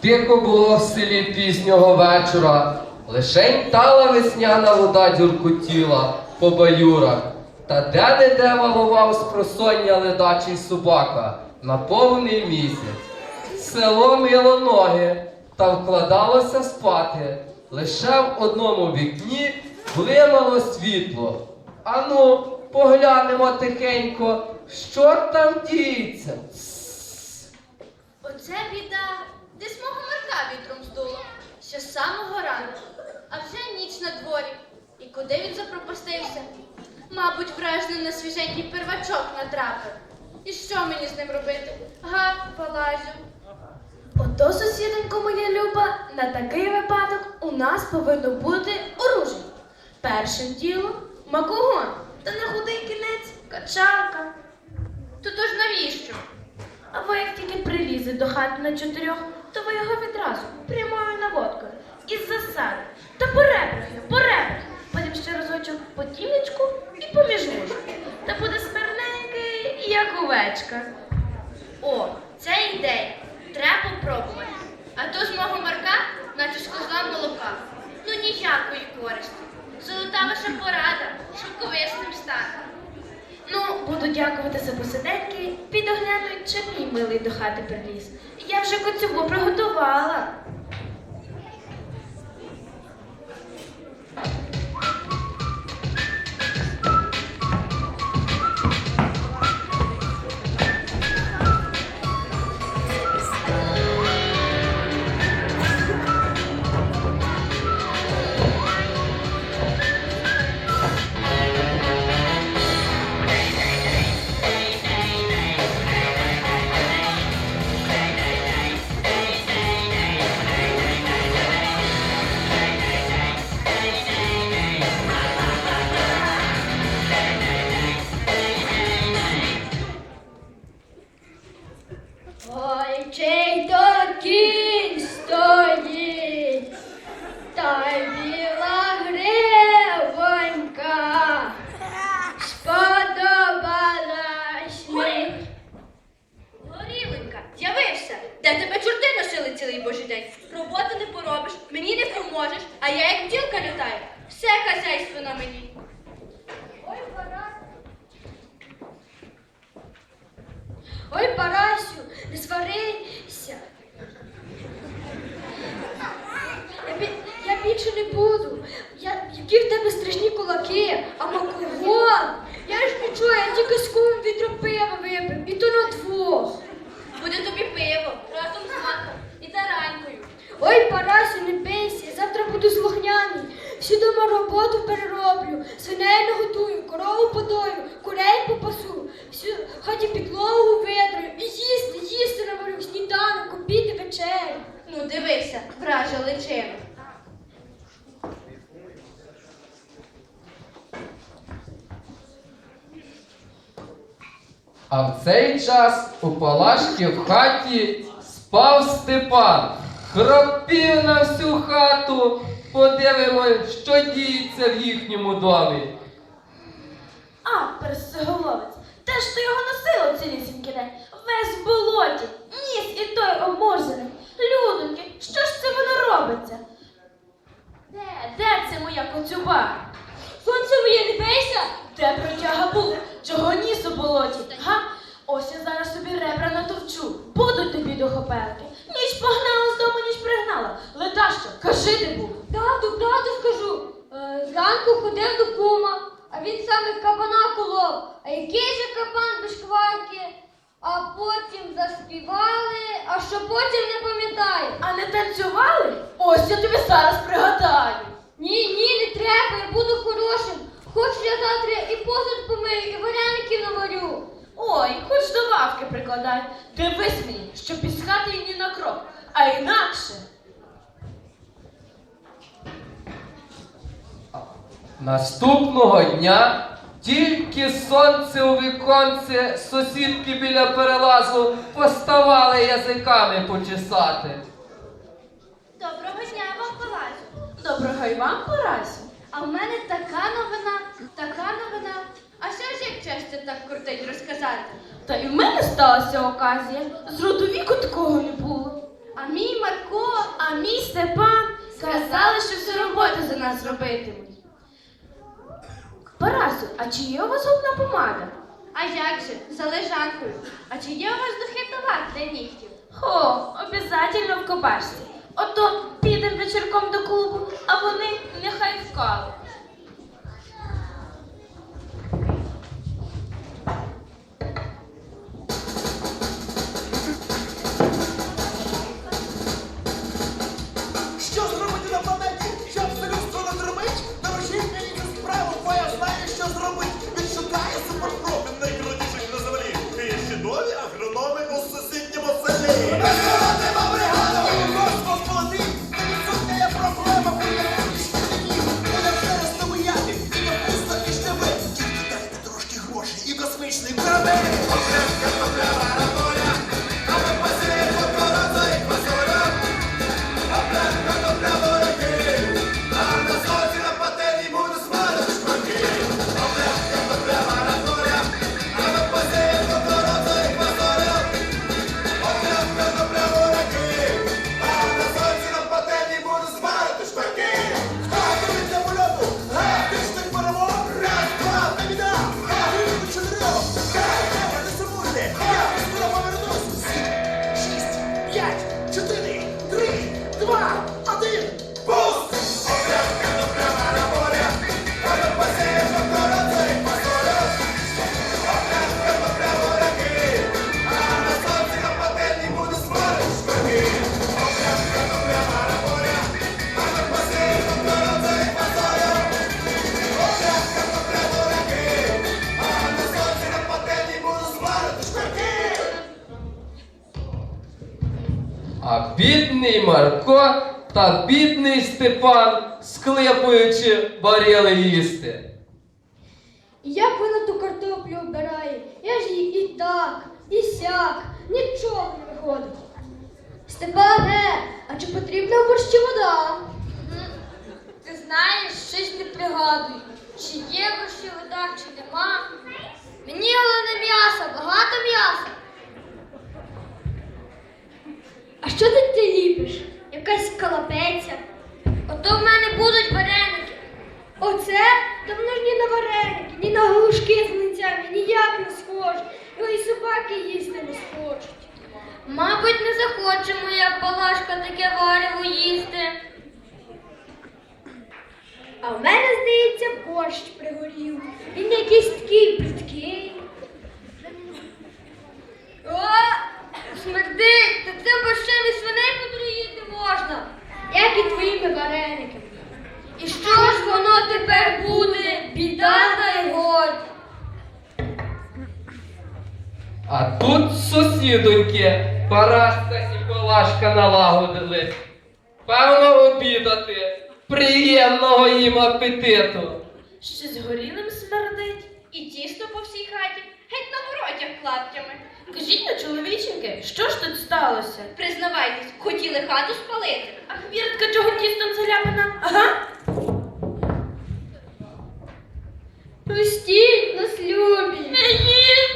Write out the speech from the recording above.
Тихо було в селі пізнього вечора, лишень тала весняна вода дзюркотіла по баюрах, та де-не-де валував з просоння ледачий собака на повний місяць. Село мило ноги та вкладалося спати. Лише в одному вікні блимало світло. Ану, поглянемо тихенько, що там діється. Оце біда, десь мого Марка вітром здуло, ще з самого ранку, а вже ніч на дворі. І куди він запропастився? Мабуть, вражений на свіженький первачок натрапив. І що мені з ним робити? Га, полазю. Ото, сусідонько моя люба, на такий випадок у нас повинно бути оружие. Першим ділом макогон, та на худий кінець качалка. То ж навіщо? А ви як тільки прилізе до хати на чотирьох, то ви його відразу прямою наводкою із засади. Та по ребрах, його, по ребрах. Потім ще разочок по тімечку і поміж вушку. Та буде смирненький, як овечка. О, це ідея. Треба попробувати. А то з мого Марка, наче з козла молока. Ну ніякої користі. Золота ваша порада, шовковисним буду дякувати за посиденьки, підоглянуть, чи мій милий до хати приліз. Я вже коцюбу приготувала. Ой, чий то кінь стоїть, та біла гривонька, сподобалась мені. Горіленька, з'явився. Де тебе чорти носили цілий божий день? Роботи не поробиш, мені не поможеш, а я як бджілка літаю. Все хазяйство на мені. Ой, Парась. Ой, Парасю, не сварися. Я, я більше не буду. Я, які в тебе страшні кулаки, а макогон. Я ж не чую, я тільки з кумом відро пива випив, і то на двох. Буде тобі пиво разом з маком і таранькою. Ой, Парасю, не бийся, я завтра буду слухняний. Всю дома роботу перероблю, свиней нагодую, корову подою, курей попасу, всю хаті підлогу видрою, і їсти, їсти наварю, сніданок, обід і вечерю. Ну, дивися, вража личина. А в цей час у Палашки в хаті спав Степан. Хропів на всю хату. Подивимось, що діється в їхньому домі. А, персиголовець, де ж ти його носила цілісінький день? Весь в болоті, ніс і той обморзаний. Людоньки, що ж це воно робиться? Де, де це моя коцюба? Сонце моє не бейся! Де протяга був? Чого ніс у болоті? Га? Ось я зараз собі ребра натовчу. Буду тобі до хопелки. Ніч погнала з дому, ніч пригнала. Ледащо, кажи де був. Тату, тату скажу. Е, Зранку ходив до кума, а він саме кабана колов. А який же кабан без шкварки? А потім заспівали, а що потім не пам'ятаю. А не танцювали? Ось я тобі зараз пригадаю. Ні, ні, не треба, я буду хорошим. Хочу я завтра і посуд помию, і вареників наварю. Ой, хоч до лавки прикладай. Дивись мені, що із хати ні на крок, а інакше. Наступного дня тільки сонце у віконце, сусідки біля перелазу поставали язиками почесати. Доброго дня вам, Палазю. Доброго й вам, Парасю. А в мене така новина, така новина. А що ж як часто так кортить розказати? Та і в мене сталася оказія. З роду віку такого не було. А мій Марко а мій Степан. Казали, що всю роботу за нас робитимуть. Парасу, а чи є у вас губна помада? А як же, за лежанкою. А чи є у вас духи для нігтів? Хо, обязательно в кобашці. Ото підемо вечірком до клубу, а вони escola. А бідний Марко та бідний Степан, склепуючи, баріли їсти. Як вона ту картоплю обирає? Я ж їй і так, і сяк, нічого не виходить. Степане, а чи потрібна в борщі вода? Ти знаєш, щось не пригадую. Чи є борщі вода, чи нема. Мені головне м'ясо, багато м'яса. А що ти ти ліпиш? Якась калапеця. Ото в мене будуть вареники. Оце? Та воно ж ні на вареники, ні на галушки з млинцями ніяк не схоже. Його і собаки їсти не схочуть. Мабуть, не захоче моя палашка таке варево їсти. А в мене, здається, борщ пригорів. Він якийсь такий бридкий. О, смердить, та цим борщем і свиней потруїти можна. Як і твоїми варениками. І що ж воно тепер буде? Біда та й годі. А тут сусідоньки, Параска і Палашка налагодили. Певно, обідати. Приємного їм апетиту. Щось горілим смердить. І тісто по всій хаті, на клаптями. Кажіть на чоловіченьки, що ж тут сталося? Признавайтесь, хотіли хату спалити. А хвіртка чого тісто заляпана? Ага. Пустіть нас, любі. Не їсти